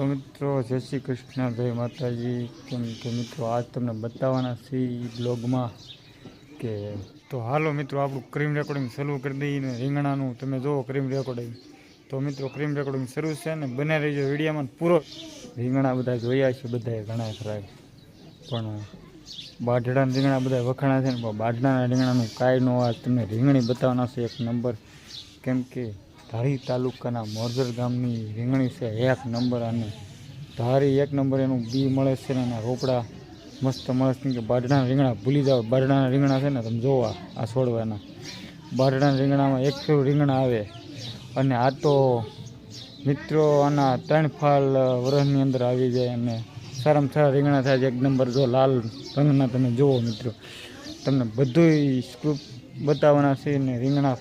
તો મિત્રો, જય શ્રી કૃષ્ણ, જય માતાજી. કેમ કે મિત્રો, આજ તમને બતાવવાના છે બ્લોગમાં કે તો હાલો મિત્રો, આપણું ક્રીમ રેકોર્ડિંગ શરૂ કરી દઈએ. રીંગણાનું, તમે જુઓ ક્રીમ રેકોર્ડિંગ તો મિત્રો ક્રીમ રેકોર્ડિંગ શરૂ છે ને, બને રહીજો વિડીયોમાં પૂરો. રીંગણા બધા જોયા છે બધાએ, ઘણા ખરા પણ બાઢડાના રીંગણા બધા વખાણા છે ને, પણ બાઢડાના રીંગણાનું કાંઈ નો આજ તમને રીંગણી બતાવવાના છે એક નંબર કેમ કે ધારી તાલુકાના મોરજર ગામની રીંગણી છે એક નંબર અને ધારી એક નંબર એનું બી મળે છે ને રોપડા મસ્ત મળે છે. કે બાઢડાના રીંગણા ભૂલી જાઓ બાઢડાના રીંગણા છે ને, તમે જોવા આ છોડવાના. બાઢડાના રીંગણામાં એક ફેરું રીંગણા આવે. અને આ તો મિત્રો આના ત્રણ ફાલ વરસની અંદર આવી જાય અને સારામાં સારા રીંગણા થાય છે. એક નંબર જો લાલ રંગના તમે જુઓ મિત્રો. તમને બધુંય સ્કૂપ બતાવવાના છે ને રીંગણા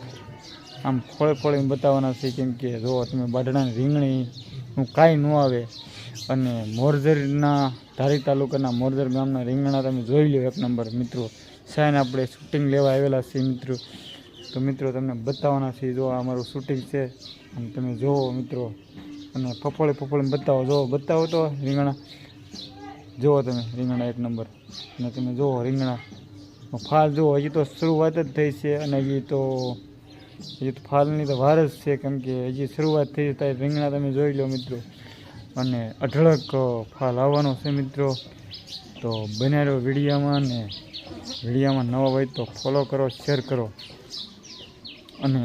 આમ ખોળે ખોળીને બતાવવાના છે કેમ કે જો તમે બાઢડાની રીંગણીનું કાંઈ ન આવે. અને મોરજરના, ધારી તાલુકાના મોરજર ગામના રીંગણા તમે જોઈ લો એક નંબર મિત્રો. સાઈન આપણે શૂટિંગ લેવા આવેલા છીએ મિત્રો. તો મિત્રો તમને બતાવવાના છે જો આ અમારું શૂટિંગ છે. અને તમે જુઓ મિત્રો. અને ફફોળે ફફોળે બતાવો. જોવો બતાવો તો રીંગણા. જુઓ તમે રીંગણા એક નંબર. અને તમે જુઓ રીંગણા. ફાલ જુઓ, હજી તો શરૂઆત જ થઈ છે અને હજી તો હજી તો ફાલની તો વાર જ છે, કેમ કે હજી શરૂઆત થઈ થાય રીંગણા તમે જોઈ લો મિત્રો. અને અઢળક ફાલ આવવાનો છે મિત્રો. તો બનાવ્યો વિડીયામાં અને વિડીયામાં નવા હોય તો ફોલો કરો શેર કરો. અને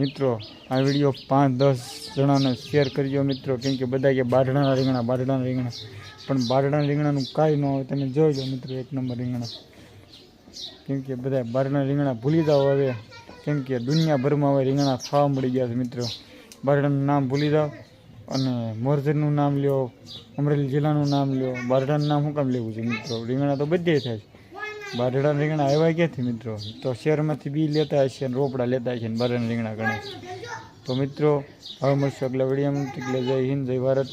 મિત્રો, આ વીડિયો પાંચ, દસ જણાને શેર કરજો મિત્રો, કેમ કે બધા કે બાઢડાના રીંગણા બાઢડાના રીંગણા. પણ બાઢડાના રીંગણાનું કાંઈ ન હોય, તમે જોઈ લો મિત્રો, એક નંબર રીંગણા. કેમ કે બધા બારડાના રીંગણા ભૂલી જાઓ હવે. કેમ કે દુનિયાભરમાં હવે રીંગણા ખાવા મળી ગયા છે મિત્રો. બારડાનું નામ ભૂલી જાઓ અને મોરજરનું નામ લ્યો, અમરેલી જિલ્લાનું નામ લ્યો. બારડાનું નામ શું કામ લેવું છે મિત્રો? રીંગણા તો બધે થાય છે. બારડા રીંગણા આવ્યા ક્યાંથી મિત્રો? તો શહેરમાંથી બી લેતા હશે રોપડા લેતા હશે બારડાના બારડા રીંગણા ગણે તો મિત્રો હવે મળશું આગલા વિડીયોમાં એટલે જય હિન્દ, જય ભારત.